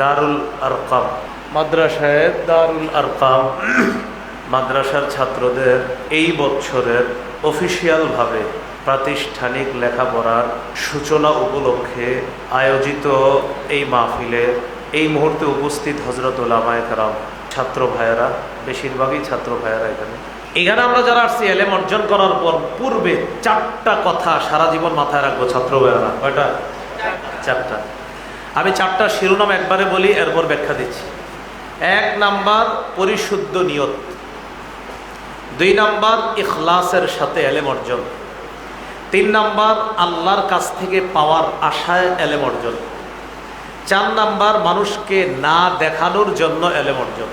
দারুল আরকাম। মাদ্রাসায় দারুল আরকাম। মাদ্রাসার ছাত্রদের এই বছরের অফিসিয়ালভাবে প্রাতিষ্ঠানিক লেখাপড়ার সূচনা উপলক্ষে আয়োজিত এই মাহফিলে এই মুহূর্তে উপস্থিত হজরত ওলামায় কারাম ছাত্র ভাইয়েরা বেশিরভাগই ছাত্র ভাইয়েরা এখানে। এখানে আমরা যারা আসছি এলেম অর্জন করার পর পূর্বে চারটা কথা সারা জীবন মাথায় রাখব ছাত্র ভাইয়েরা। কয়টা? চারটা। আমি চারটা শিরোনাম একবারে বলি, এরপর ব্যাখ্যা দিচ্ছি। এক নাম্বার, পরিশুদ্ধ নিয়ত। দুই নাম্বার, ইখলাসের সাথে এলেম অর্জন। তিন নাম্বার, আল্লাহর কাছ থেকে পাওয়ার আশায় এলেম অর্জন। চার নাম্বার, মানুষকে না দেখানোর জন্য এলেম অর্জন।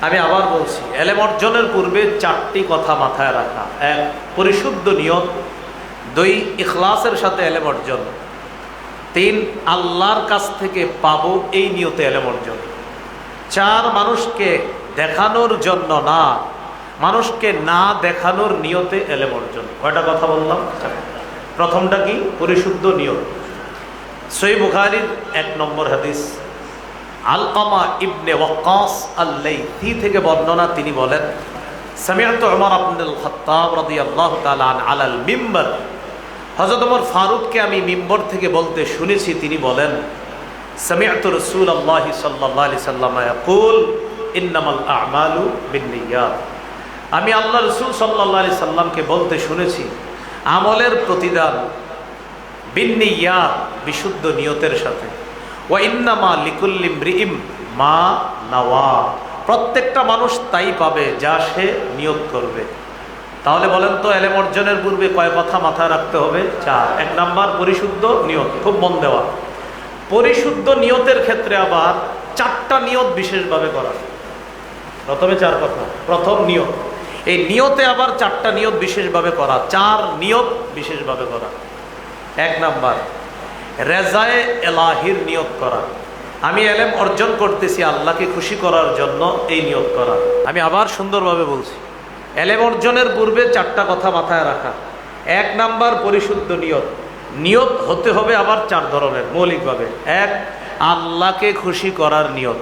আমি আবার বলছি, এলেম অর্জনের পূর্বে চারটি কথা মাথায় রাখা। এক, পরিশুদ্ধ নিয়ত। দুই, ইখলাসের সাথে এলেম অর্জন। তিন, আল্লাহর কাছ থেকে পাবো এই নিয়তে এলেম অর্জন। চার, মানুষকে দেখানোর জন্য না, মানুষকে না দেখানোর নিয়তে এলেম অর্জন। কয়টা কথা বললাম? প্রথমটা কি? পরিশুদ্ধ নিয়ত। সই বুখারির এক নম্বর হাদিস। আলকামা ইবনে ওয়াক্কাস আল্লাইথি থেকে বর্ণনা তিনি বলেন সামিয়াত ওমর আব্দুল খাত্তাব রাদিয়াল্লাহু তাআলা আলাল মিম্বার। হযরত ওমর ফারুককে আমি মিম্বর থেকে বলতে শুনেছি, তিনি বলেন সামিয়াত রাসূল আল্লাহ সাল্লাল্লাহু আলাইহি সাল্লাম ইয়াকুল, ইন্নামাল আ'মালু বিন্নিয়াত। আমি আল্লাহ রসুল আলাইহি সাল্লামকে বলতে শুনেছি, আমলের প্রতিদান বিন্নিয়াত, বিশুদ্ধ নিয়তের সাথে। ওয়া ইন্নামা লিকুল্লিম রিম মা নাওয়া। প্রত্যেকটা মানুষ তাই পাবে যা সে নিয়ত করবে। তাহলে বলেন তো এলেম অর্জনের পূর্বে কয় কথা মাথায় রাখতে হবে? চার। এক নাম্বার, পরিশুদ্ধ নিয়ত, খুব মন দেওয়া। পরিশুদ্ধ নিয়তের ক্ষেত্রে আবার চারটা নিয়ত বিশেষভাবে করা। প্রথমে চার কথা। প্রথম নিয়ত। এই নিয়তে আবার চারটা নিয়ত বিশেষভাবে করা। চার নিয়ত বিশেষভাবে করা। এক নাম্বার, রেজায়ে এলাহির নিয়ত করা। আমি এলেম অর্জন করতেছি আল্লাহকে খুশি করার জন্য এই নিয়ত করা। আমি আবার সুন্দরভাবে বলছি। এলেম অর্জনের পূর্বে চারটা কথা মাথায় রাখা। এক নাম্বার, পরিশুদ্ধ নিয়ত। নিয়ত হতে হবে আবার চার ধরনের, মৌলিকভাবে। এক, আল্লাহকে খুশি করার নিয়ত।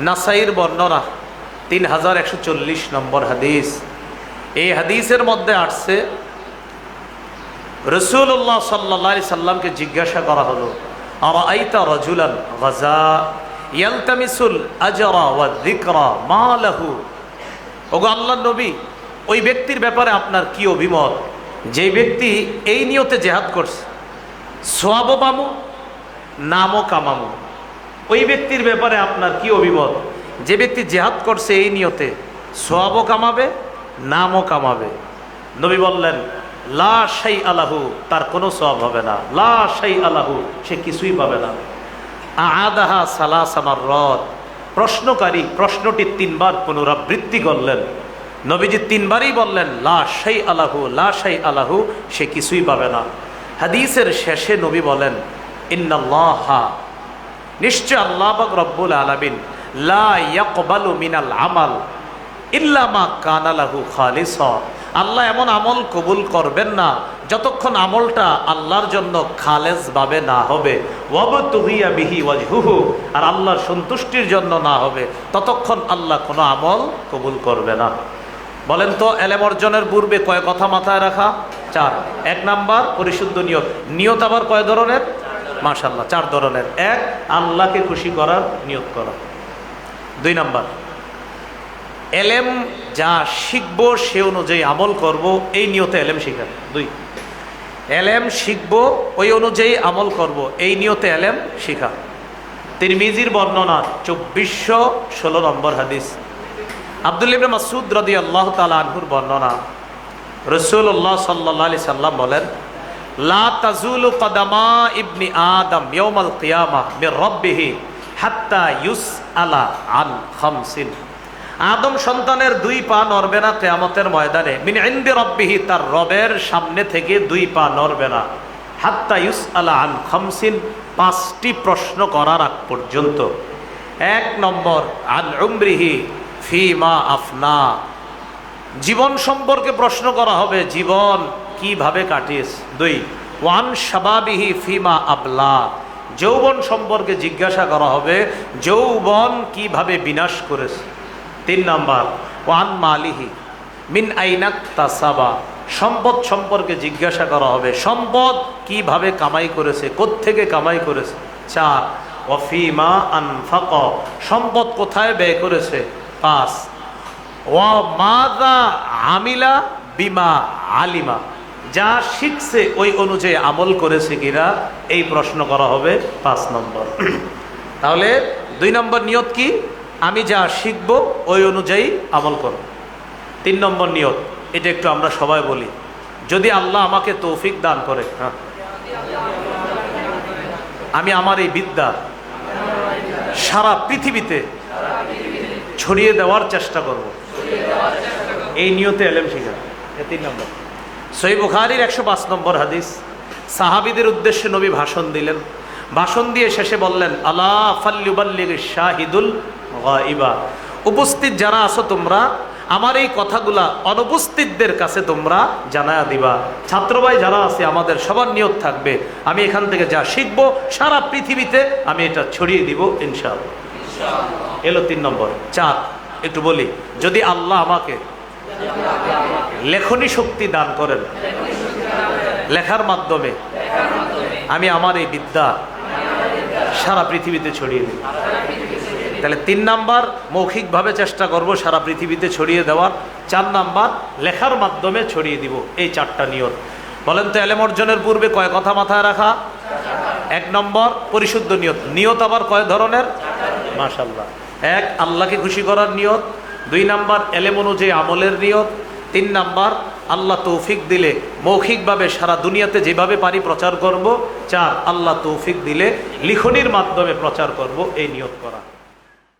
নাসাইর বর্ণনা, তিন হাজার একশো চল্লিশ নম্বর হাদিস। এই হাদিসের মধ্যে আসছে রসুল্লাহ সাল্লা সাল্লামকে জিজ্ঞাসা করা হলো আইতা রজুলান আজরা ওয়া যিকরা মা লাহু? ওগো আল্লাহ নবী, ওই ব্যক্তির ব্যাপারে আপনার কি অভিমত? যে ব্যক্তি এই নিয়তে জেহাদ করছে, সোয়াবও পামো নামও কামামো, ওই ব্যক্তির ব্যাপারে আপনার কি অভিমত? যে ব্যক্তি জেহাদ করছে এই নিয়তে, সোয়াবও কামাবে, নামও কামাবে। নবী বললেন, লা সাই আলাহু তার কোনো সব হবে না। লা সাই আলাহু সে কিছুই পাবে না। আদাহা সালাস আমার রদ প্রশ্নকারী প্রশ্নটি তিনবার পুনরাবৃত্তি করলেন। নবীজি তিনবারই বললেন, লা সাই আলাহু লা সাই আলাহু সে কিছুই পাবে না। হাদিসের শেষে নবী বলেন, ইন্নাল্লাহা নিশ্চয় আল্লাহ বাক রব্বুল আলামিন, লা ইয়াকবালু মিনাল আমাল ইল্লামা কানালাহু খালিস আল্লাহ এমন আমল কবুল করবেন না, যতক্ষণ আমলটা আল্লাহর জন্য খালেজ ভাবে না হবে। ওয়াবতুহিয়া বিহি আর আল্লাহর সন্তুষ্টির জন্য না হবে, ততক্ষণ আল্লাহ কোনো আমল কবুল করবে না। বলেন তো, এলেম অর্জনের পূর্বে কয় কথা মাথায় রাখা? চার। এক নাম্বার, পরিশুদ্ধ নিয়ত। নিয়ত আবার কয় ধরনের? মাশাল্লাহ চার ধরনের। এক, আল্লাহকে খুশি করার নিয়ত করা। দুই নাম্বার এলেম যা শিখব, সে অনুযায়ী আমল করব, এই নিয়তে এলেম শিখা। দুই। এলেম শিখব, ওই অনুযায়ী আমল করব, এই নিয়তে এলেম শিখা। তিরমিজির বর্ণনা চব্বিশশো ষোলো নম্বর হাদিস। আব্দুল ইবনে মাসুদ রদি আল্লাহ তালা আনহুর বর্ণনা। রসুল্লাহ সাল্লাহ আলি সাল্লাম বলেন, লা আদম কিয়ামা মির রব্বিহি হাত্তা ইউস আলা আন খামসিন। আদম সন্তানের দুই পা নড়বে না কেয়ামতের ময়দানে। মিন রব্বিহি, তার রবের সামনে থেকে দুই পা নড়বে না। হাত্তা ইউস আলা আন খামসিন, পাঁচটি প্রশ্ন করার আগ পর্যন্ত। এক নম্বর আন উমরিহি ফি মা আফনা। জীবন সম্পর্কে প্রশ্ন করা হবে, জীবন কীভাবে কাটিয়েছে? দুই, ওয়ান শাবাবিহি ফিমা আবলা। যৌবন সম্পর্কে জিজ্ঞাসা করা হবে, যৌবন কীভাবে বিনাশ করেছে? তিন নাম্বার, ওয়ান মালিহি, মিন আইনাক তাসাবা। সম্পদ সম্পর্কে জিজ্ঞাসা করা হবে। সম্পদ কীভাবে কামাই করেছে থেকে কামাই করেছে? চার, ওয়াফিমা আনফাক, সম্পদ কোথায় ব্যয় করেছে? পাঁচ, ওয়া মাদা আমিলা বিমা আলিমা। যা শিখছে, ওই অনুযায়ী আমল করেছে কিনা, এই প্রশ্ন করা হবে পাঁচ নম্বর। তাহলে দুই নম্বর নিয়ত কি? আমি যা শিখব, ওই অনুযায়ী আমল করব। তিন নম্বর নিয়ত, এটা একটু আমরা সবাই বলি, যদি আল্লাহ আমাকে তৌফিক দান করে হ্যাঁ। আমি আমার এই বিদ্যা সারা পৃথিবীতে ছড়িয়ে দেওয়ার চেষ্টা করব। এই নিয়তে এলেম শিখা। তিন নম্বর। সই বুখারির একশো পাঁচ নম্বর হাদিস, সাহাবিদের উদ্দেশ্যে নবী ভাষণ দিলেন ভাষণ দিয়ে শেষে বললেন আল্লাহ ফাল্লুবাল্লিগ শাহিদুল গাইবা উপস্থিত যারা আছো তোমরা আমার এই কথাগুলা অনুপস্থিতদের কাছে তোমরা জানায়া দিবা। ছাত্রভাই যারা আছে আমাদের সবার নিয়ত থাকবে আমি এখান থেকে যা শিখব সারা পৃথিবীতে আমি এটা ছড়িয়ে দিব ইনশাআল্লাহ। এলো তিন নম্বর। চার একটু বলি যদি আল্লাহ আমাকে লেখনী শক্তি দান করেন লেখার মাধ্যমে। আমি আমার এই বিদ্যা সারা পৃথিবীতে ছড়িয়ে দিই তাহলে তিন নাম্বার, মৌখিকভাবে চেষ্টা করব সারা পৃথিবীতে ছড়িয়ে দেওয়ার। চার নাম্বার, লেখার মাধ্যমে ছড়িয়ে দিব। এই চারটা নিয়ত। বলেন তো, এলেম অর্জনের পূর্বে কয় কথা মাথায় রাখা? এক নম্বর, পরিশুদ্ধ নিয়ত। নিয়ত আবার কয় ধরনের? মাশাল্লাহ এক, আল্লাহকে খুশি করার নিয়ত। দুই নাম্বার, এলেম অনুযায়ী আমলের নিয়ত। তিন নাম্বার আল্লাহ তৌফিক দিলে মৌখিকভাবে সারা দুনিয়াতে যেভাবে পারি প্রচার করব চার আল্লাহ তৌফিক দিলে লিখনির মাধ্যমে প্রচার করব, এই নিয়োগ করা।